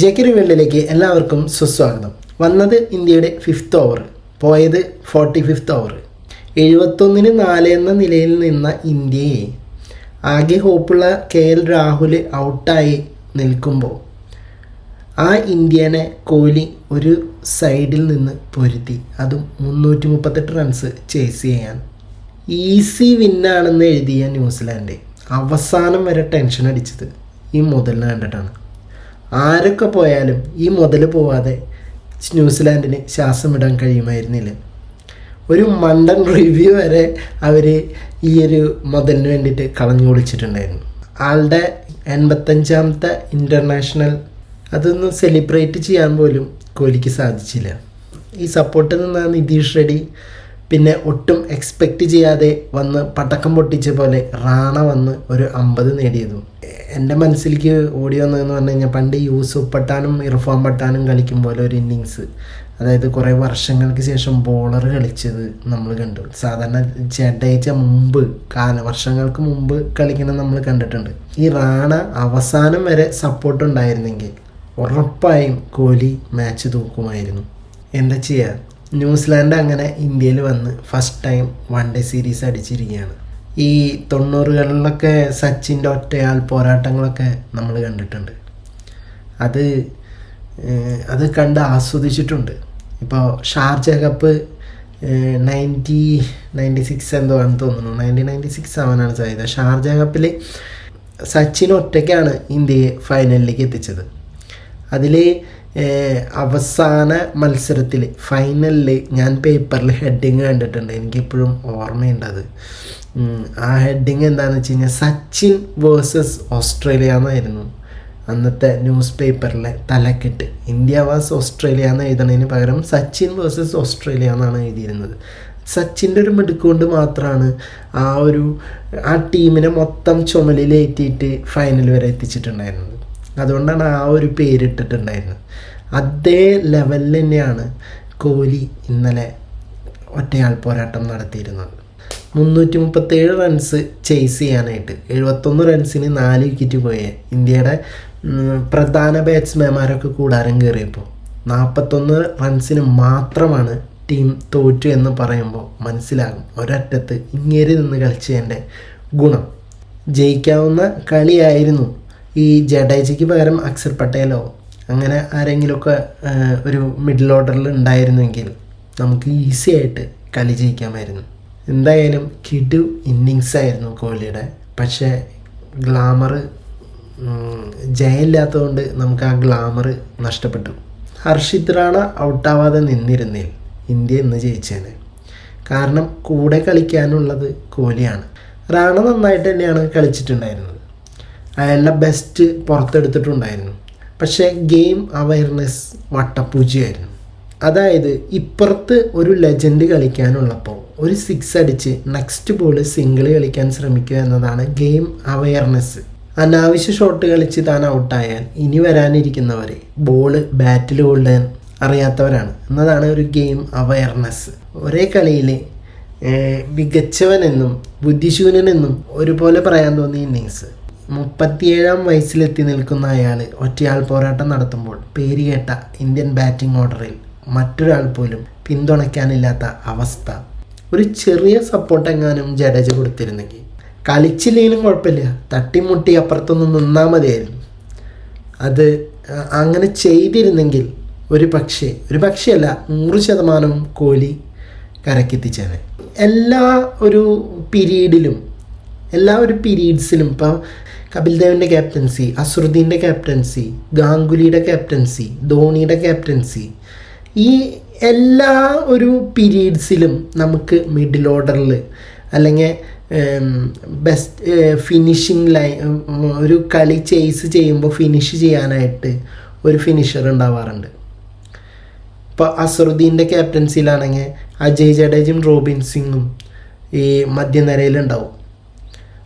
J K എല്ലാവർക്കും സുസ്വാഗതം. വന്നത് ഇന്ത്യയുടെ ഫിഫ്ത്ത് ഓവർ പോയത് ഫോർട്ടി ഫിഫ്ത്ത് ഓവർ എഴുപത്തൊന്നിന് നാല് എന്ന നിലയിൽ നിന്ന ഇന്ത്യയെ ആകെ ഹോപ്പുള്ള കെ എൽ രാഹുൽ ഔട്ടായി നിൽക്കുമ്പോൾ ആ ഇന്ത്യനെ കോഹ്ലി ഒരു സൈഡിൽ നിന്ന് പൊരുത്തി അതും മുന്നൂറ്റി മുപ്പത്തെട്ട് റൺസ് ചേസ് ചെയ്യാൻ ഈസി വിന്നാണെന്ന് എഴുതിയ ന്യൂസിലാൻഡ് അവസാനം വരെ ടെൻഷൻ അടിച്ചത് ഈ മുതലിനെ കണ്ടിട്ടാണ്. ആരൊക്കെ പോയാലും ഈ മുതൽ പോവാതെ ന്യൂസിലാൻഡിന് ശ്വാസം ഇടാൻ കഴിയുമായിരുന്നില്ല. ഒരു മണ്ടൻ റിവ്യൂ വരെ അവർ ഈ ഒരു മുതലിന് വേണ്ടിയിട്ട് കളഞ്ഞു കുളിച്ചിട്ടുണ്ടായിരുന്നു ആളുടെ എൺപത്തഞ്ചാമത്തെ ഇന്റർനാഷണൽ അതൊന്നും സെലിബ്രേറ്റ് ചെയ്യാൻ പോലും കോഹ്ലിക്ക് സാധിച്ചില്ല. ഈ സപ്പോർട്ടിൽ നിന്നാണ് നിതീഷ് റെഡി പിന്നെ ഒട്ടും എക്സ്പെക്റ്റ് ചെയ്യാതെ വന്ന് പടക്കം പൊട്ടിച്ച പോലെ റാണ വന്ന് ഒരു അമ്പത് നേടിയതും. എന്റെ മനസ്സിലേക്ക് ഓടി വന്നതെന്ന് പറഞ്ഞു കഴിഞ്ഞാൽ പണ്ട് യൂസുഫ് പട്ടാനും ഇർഫാൻ പട്ടാനും കളിക്കും പോലെ ഒരു ഇന്നിങ്സ് അതായത് കുറേ വർഷങ്ങൾക്ക് ശേഷം ബോളർ കളിച്ചത് നമ്മൾ കണ്ടു. സാധാരണ ജഡേജ മുമ്പ് കാല വർഷങ്ങൾക്ക് മുമ്പ് കളിക്കുന്നത് നമ്മൾ കണ്ടിട്ടുണ്ട്. ഈ റാണ അവസാനം വരെ സപ്പോർട്ട് ഉണ്ടായിരുന്നെങ്കിൽ ഉറപ്പായും കോഹ്ലി മാച്ച് തൂക്കുമായിരുന്നു. എന്താ ചെയ്യുക ന്യൂസിലാൻഡ് അങ്ങനെ ഇന്ത്യയിൽ വന്ന് first time one day series അടിച്ചിരിക്കുകയാണ്. ഈ തൊണ്ണൂറുകളിലൊക്കെ സച്ചിന്റെ ഒറ്റയാൾ പോരാട്ടങ്ങളൊക്കെ നമ്മൾ കണ്ടിട്ടുണ്ട്. അത് അത് കണ്ട് ആസ്വദിച്ചിട്ടുണ്ട്. ഇപ്പോൾ Sharjah cup ninety ninety six എന്തോ ആണെന്ന് തോന്നുന്നു. നയന്റീൻ നയന്റി സിക്സ് ആവാനാണ് സാധ്യത. ഷാർജ കപ്പിൽ സച്ചിൻ ഒറ്റയ്ക്കാണ് ഇന്ത്യയെ ഫൈനലിലേക്ക് എത്തിച്ചത്. അതിൽ അവസാന മത്സരത്തിൽ ഫൈനലിൽ ഞാൻ പേപ്പറിൽ ഹെഡിങ് കണ്ടിട്ടുണ്ട്. എനിക്കിപ്പോഴും ഓർമ്മയുണ്ട് അത്. ഉം, ആ ഹെഡിങ് എന്താണെന്ന് വെച്ച് കഴിഞ്ഞാൽ സച്ചിൻ വേഴ്സസ് ഓസ്ട്രേലിയ എന്നായിരുന്നു അന്നത്തെ ന്യൂസ് പേപ്പറിലെ തലക്കെട്ട്. ഇന്ത്യ വാസ് ഓസ്ട്രേലിയ എന്ന് എഴുതണതിന് പകരം സച്ചിൻ വേഴ്സസ് ഓസ്ട്രേലിയ എന്നാണ് എഴുതിയിരുന്നത്. സച്ചിന്റെ ഒരു മിടുക്ക് കൊണ്ട് മാത്രമാണ് ആ ഒരു ആ ടീമിനെ മൊത്തം ചുമലിലേറ്റിയിട്ട് ഫൈനൽ വരെ എത്തിച്ചിട്ടുണ്ടായിരുന്നത്. അതുകൊണ്ടാണ് ആ ഒരു പേരിട്ടിട്ടുണ്ടായിരുന്നത്. അതേ ലെവലിൽ തന്നെയാണ് കോഹ്ലി ഇന്നലെ ഒറ്റയാൾ പോരാട്ടം നടത്തിയിരുന്നത്. മുന്നൂറ്റി മുപ്പത്തേഴ് റൺസ് ചേസ് ചെയ്യാനായിട്ട്. എഴുപത്തൊന്ന് റൺസിന് നാല് വിക്കറ്റ് പോയ. ഇന്ത്യയുടെ പ്രധാന ബാറ്റ്സ്മാൻമാരൊക്കെ കൂടാരം കയറിയപ്പോൾ നാൽപ്പത്തൊന്ന് റൺസിന് മാത്രമാണ് ടീം തോറ്റു എന്ന് പറയുമ്പോൾ മനസ്സിലാകും. ഒരറ്റത്ത് ഇങ്ങേരി നിന്ന് കളിച്ചതിന്റെ ഗുണം. ജയിക്കാവുന്ന കളിയായിരുന്നു ഈ ജഡേജയ്ക്ക് പകരം അക്സർ പട്ടേലോ. അങ്ങനെ ആരെങ്കിലുമൊക്കെ ഒരു മിഡിൽ ഓർഡറിൽ ഉണ്ടായിരുന്നെങ്കിൽ നമുക്ക് ഈസി ആയിട്ട് കളി ജയിക്കാമായിരുന്നു. എന്തായാലും കിടു ഇന്നിങ്സ് ആയിരുന്നു കോഹ്ലിയുടെ. പക്ഷേ ഗ്ലാമർ ജയമില്ലാത്തതുകൊണ്ട് നമുക്ക് ആ ഗ്ലാമർ നഷ്ടപ്പെട്ടു. ഹർഷിത് റാണ ഔട്ടാവാതെ നിന്നിരുന്നേൽ ഇന്ത്യ ഇന്ന് ജയിച്ചേനെ കാരണം കൂടെ കളിക്കാനുള്ളത് കോഹ്ലിയാണ്. റാണ നന്നായിട്ട് തന്നെയാണ് കളിച്ചിട്ടുണ്ടായിരുന്നത്. അയാളുടെ ബെസ്റ്റ് പുറത്തെടുത്തിട്ടുണ്ടായിരുന്നു. പക്ഷേ ഗെയിം അവയർനെസ് വട്ടപ്പൂജയായിരുന്നു അതായത് ഇപ്പുറത്ത് ഒരു ലെജൻഡ് കളിക്കാനുള്ളപ്പോൾ ഒരു സിക്സ് അടിച്ച് നെക്സ്റ്റ് ബോൾ സിംഗിൾ കളിക്കാൻ ശ്രമിക്കുക എന്നതാണ് ഗെയിം അവയർനെസ് അനാവശ്യ ഷോട്ട് കളിച്ച് താൻ ഔട്ടായാൽ ഇനി വരാനിരിക്കുന്നവരെ ബോൾ ബാറ്റിൽ കൊള്ളാൻ അറിയാത്തവരാണ്. എന്നതാണ് ഒരു ഗെയിം അവയർനെസ് ഒരേ കളിയിൽ മികച്ചവനെന്നും ബുദ്ധിശൂന്യനെന്നും ഒരുപോലെ പറയാൻ തോന്നിയ ഇന്നിങ്സ് മുപ്പത്തിയേഴാം വയസ്സിലെത്തി നിൽക്കുന്ന അയാൾ ഒറ്റയാൾ പോരാട്ടം നടത്തുമ്പോൾ പേര് കേട്ട ഇന്ത്യൻ ബാറ്റിംഗ് ഓർഡറിൽ മറ്റൊരാൾ പോലും പിന്തുണയ്ക്കാനില്ലാത്ത അവസ്ഥ. ഒരു ചെറിയ സപ്പോർട്ട് എങ്ങാനും ജഡേജ കൊടുത്തിരുന്നെങ്കിൽ. കളിച്ചില്ലെങ്കിലും കുഴപ്പമില്ല. തട്ടിമുട്ടി അപ്പുറത്തൊന്ന് നിന്നാൽ മതിയായിരുന്നു. അത് അങ്ങനെ ചെയ്തിരുന്നെങ്കിൽ ഒരു പക്ഷേ ഒരു പക്ഷേയല്ല നൂറ് ശതമാനം കോഹ്ലി കരക്കെത്തിച്ചേനെ എല്ലാ ഒരു പീരീഡിലും എല്ലാ ഒരു പീരീഡ്സിലും ഇപ്പോൾ കപിൽ ദേവിന്റെ ക്യാപ്റ്റൻസി അസുറുദ്ദീന്റെ ക്യാപ്റ്റൻസി ഗാംഗുലിയുടെ ക്യാപ്റ്റൻസി ധോണിയുടെ ക്യാപ്റ്റൻസി ഈ എല്ലാ ഒരു പീരീഡ്സിലും നമുക്ക് മിഡിൽ ഓർഡറിൽ അല്ലെങ്കിൽ ബെസ്റ്റ് ഫിനിഷിങ് ലൈൻ ഒരു കളി ചേസ് ചെയ്യുമ്പോൾ ഫിനിഷ് ചെയ്യാനായിട്ട് ഒരു ഫിനിഷർ ഉണ്ടാവാറുണ്ട്. ഇപ്പോൾ അസറുദ്ദീന്റെ ക്യാപ്റ്റൻസിയിലാണെങ്കിൽ അജയ് ജഡേജും റോബിൻ സിംഗും ഈ മധ്യനിരയിലുണ്ടാവും.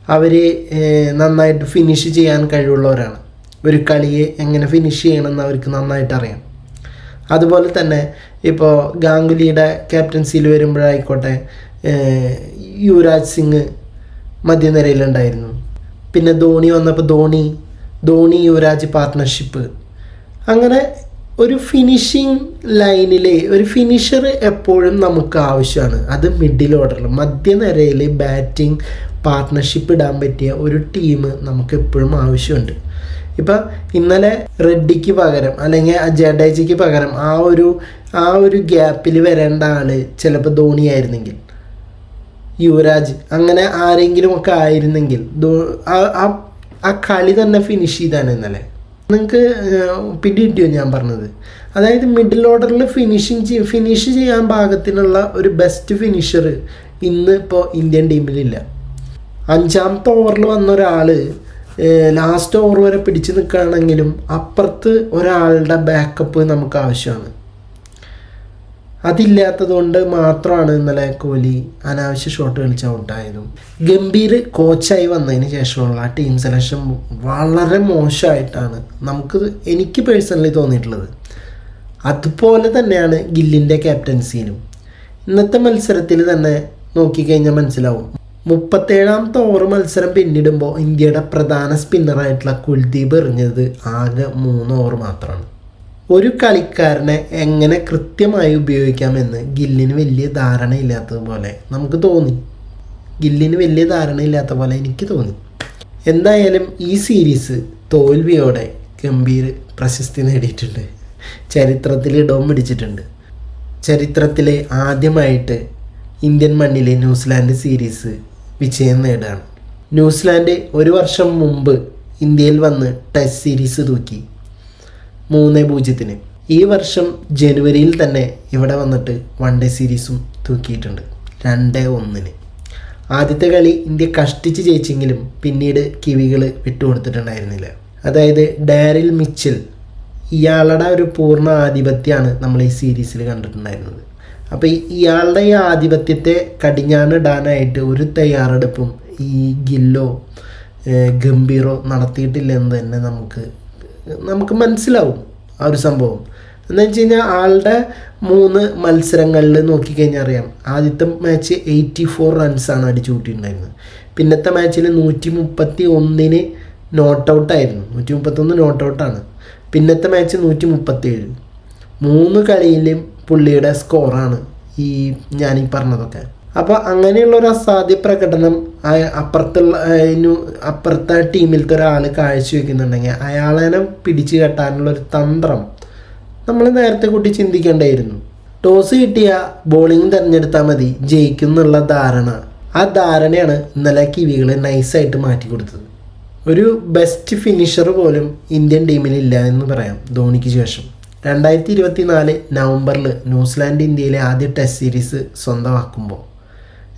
അവർ നന്നായിട്ട് ഫിനിഷ് ചെയ്യാൻ കഴിവുള്ളവരാണ്. ഒരു കളിയെ എങ്ങനെ ഫിനിഷ് ചെയ്യണമെന്ന് അവർക്ക് നന്നായിട്ട് അറിയാം. അതുപോലെ തന്നെ ഇപ്പോൾ ഗാംഗുലിയുടെ ക്യാപ്റ്റൻസിയിൽ വരുമ്പോഴായിക്കോട്ടെ യുവരാജ് സിംഗ് മധ്യനിരയിലുണ്ടായിരുന്നു. പിന്നെ ധോണി വന്നപ്പോൾ ധോണി ധോണി യുവരാജ് പാർട്ട്ണർഷിപ്പ് അങ്ങനെ ഒരു ഫിനിഷിങ് ലൈനിലെ ഒരു ഫിനിഷർ എപ്പോഴും നമുക്ക് ആവശ്യമാണ്. അത് മിഡിൽ ഓർഡറിൽ മധ്യനിരയിൽ ബാറ്റിംഗ് പാർട്ട്ണർഷിപ്പ് ഇടാൻ പറ്റിയ ഒരു ടീം നമുക്ക് എപ്പോഴും ആവശ്യമുണ്ട്. ഇപ്പം ഇന്നലെ റെഡ്ഡിക്ക് പകരം അല്ലെങ്കിൽ ജഡേജയ്ക്ക് പകരം ആ ഒരു ആ ഒരു ഗ്യാപ്പിൽ വരേണ്ട ആൾ ചിലപ്പോൾ ധോണി ആയിരുന്നെങ്കിൽ. യുവരാജ് അങ്ങനെ ആരെങ്കിലും ഒക്കെ ആയിരുന്നെങ്കിൽ ആ- കളി തന്നെ ഫിനിഷ് ചെയ്താണ് ഇന്നലെ. നിങ്ങൾക്ക് പിടി കിട്ടിയോ ഞാൻ പറഞ്ഞത്? അതായത് മിഡിൽ ഓർഡറിൽ ഫിനിഷിങ് ഫിനിഷ് ചെയ്യാൻ പാകത്തിനുള്ള ഒരു ബെസ്റ്റ് ഫിനിഷർ ഇന്ന് ഇപ്പോൾ ഇന്ത്യൻ ടീമിലില്ല അഞ്ചാമത്തെ ഓവറിൽ വന്ന ഒരാൾ ലാസ്റ്റ് ഓവർ വരെ പിടിച്ചു നിൽക്കുകയാണെങ്കിലും അപ്പുറത്ത് ഒരാളുടെ ബാക്കപ്പ് നമുക്ക് ആവശ്യമാണ്. അതില്ലാത്തത് കൊണ്ട് മാത്രമാണ് ഇന്നലെ കോഹ്ലി അനാവശ്യ ഷോട്ട് കളിച്ച ഔട്ടായതും ഗംഭീർ കോച്ചായി വന്നതിന് ശേഷമുള്ള ആ ടീം സെലക്ഷൻ വളരെ മോശമായിട്ടാണ് നമുക്ക് എനിക്ക് പേഴ്സണലി തോന്നിയിട്ടുള്ളത്. അതുപോലെ തന്നെയാണ് ഗില്ലിന്റെ ക്യാപ്റ്റൻസിയിലും ഇന്നത്തെ മത്സരത്തിൽ തന്നെ നോക്കിക്കഴിഞ്ഞാൽ മനസ്സിലാവും മുപ്പത്തേഴാമത്തെ ഓവർ മത്സരം പിന്നിടുമ്പോൾ ഇന്ത്യയുടെ പ്രധാന സ്പിന്നറായിട്ടുള്ള കുൽദീപ് എറിഞ്ഞത് ആകെ മൂന്ന് ഓവർ മാത്രമാണ് ഒരു കളിക്കാരനെ എങ്ങനെ കൃത്യമായി ഉപയോഗിക്കാമെന്ന് ഗില്ലിന് വലിയ ധാരണയില്ലാത്തതുപോലെ നമുക്ക് തോന്നി. ഗില്ലിന് വലിയ ധാരണയില്ലാത്ത പോലെ എനിക്ക് തോന്നി. എന്തായാലും ഈ സീരീസ് തോൽവിയോടെ ഗംഭീർ പ്രശസ്തി നേടിയിട്ടുണ്ട്. ചരിത്രത്തിൽ ഇടവും പിടിച്ചിട്ടുണ്ട്. ചരിത്രത്തിലെ ആദ്യമായിട്ട് ഇന്ത്യൻ മണ്ണിലെ ന്യൂസിലാൻഡ് സീരീസ് വിജയം നേടുകയാണ് ന്യൂസിലാൻഡ് ഒരു വർഷം മുമ്പ് ഇന്ത്യയിൽ വന്ന് ടെസ്റ്റ് സീരീസ് തൂക്കി. മൂന്ന് പൂജ്യത്തിന്. ഈ വർഷം ജനുവരിയിൽ തന്നെ ഇവിടെ വന്നിട്ട് വൺ ഡേ സീരീസും തൂക്കിയിട്ടുണ്ട്. രണ്ട് ഒന്നിന്. ആദ്യത്തെ കളി ഇന്ത്യ കഷ്ടിച്ച് ജയിച്ചെങ്കിലും പിന്നീട് കിവികൾ വിട്ടുകൊടുത്തിട്ടുണ്ടായിരുന്നില്ല. അതായത് ഡാരിൽ മിച്ചൽ ഇയാളുടെ ഒരു പൂർണ ആധിപത്യമാണ് നമ്മൾ ഈ സീരീസിൽ കണ്ടിട്ടുണ്ടായിരുന്നത്. അപ്പോൾ ഇയാളുടെ ഈ ആധിപത്യത്തെ കടിഞ്ഞാണിടാനായിട്ട് ഒരു തയ്യാറെടുപ്പും ഈ ഗില്ലോ ഗംഭീറോ നടത്തിയിട്ടില്ല എന്ന് തന്നെ നമുക്ക് നമുക്ക് മനസ്സിലാവും ആ ഒരു സംഭവം. എന്ന് വെച്ച് കഴിഞ്ഞാൽ ആളുടെ മൂന്ന് മത്സരങ്ങളിൽ നോക്കിക്കഴിഞ്ഞാൽ അറിയാം ആദ്യത്തെ മാച്ച് എയ്റ്റി ഫോർ റൺസാണ് അടിച്ചു കൂട്ടിയിട്ടുണ്ടായിരുന്നത്. പിന്നത്തെ മാച്ചിൽ നൂറ്റി മുപ്പത്തി ഒന്നിന് നോട്ട് ഔട്ടായിരുന്നു നൂറ്റി മുപ്പത്തൊന്ന് നോട്ട് ഔട്ടാണ് പിന്നത്തെ മാച്ച് നൂറ്റി മുപ്പത്തി ഏഴ് മൂന്ന് കളിയിലും പുള്ളിയുടെ സ്കോറാണ് ഈ ഞാനീ പറഞ്ഞതൊക്കെ. അപ്പോൾ അങ്ങനെയുള്ള ഒരു അസാധ്യ പ്രകടനം അപ്പുറത്തുള്ള അപ്പുറത്തെ ടീമിലത്തെ ഒരാൾ കാഴ്ചവെക്കുന്നുണ്ടെങ്കിൽ അയാളെ പിടിച്ചു കെട്ടാനുള്ള ഒരു തന്ത്രം നമ്മൾ നേരത്തെ കൂട്ടി ചിന്തിക്കേണ്ടായിരുന്നു. ടോസ് കിട്ടിയ ബോളിംഗ് തിരഞ്ഞെടുത്താൽ മതി ജയിക്കും എന്നുള്ള ധാരണ. ആ ധാരണയാണ് ഇന്നലെ കിവികൾ നൈസായിട്ട് മാറ്റി കൊടുത്തത്. ഒരു ബെസ്റ്റ് ഫിനിഷർ പോലും ഇന്ത്യൻ ടീമിലില്ല എന്ന് പറയാം ധോണിക്ക് ശേഷം. രണ്ടായിരത്തി ഇരുപത്തി നാല് നവംബറിൽ ന്യൂസിലാൻഡ് ഇന്ത്യയിലെ ആദ്യ ടെസ്റ്റ് സീരീസ് സ്വന്തമാക്കുമ്പോൾ.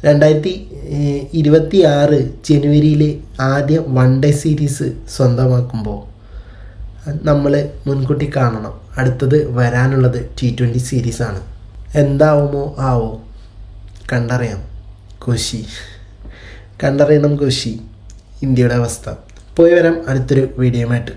രണ്ടായിരത്തി ഇരുപത്തി ആറ് ജനുവരിയിൽ ആദ്യ വൺ ഡേ സീരീസ് സ്വന്തമാക്കുമ്പോൾ നമ്മൾ മുൻകൂട്ടി കാണണം. അടുത്തത് വരാനുള്ളത് ടി ട്വന്റി സീരീസാണ്. എന്താവുമോ ആവോ? കണ്ടറിയാം. കൊശി. കണ്ടറിയണം കൊശി. ഇന്ത്യയുടെ അവസ്ഥ. പോയി വരാം അടുത്തൊരു വീഡിയോയുമായിട്ട്.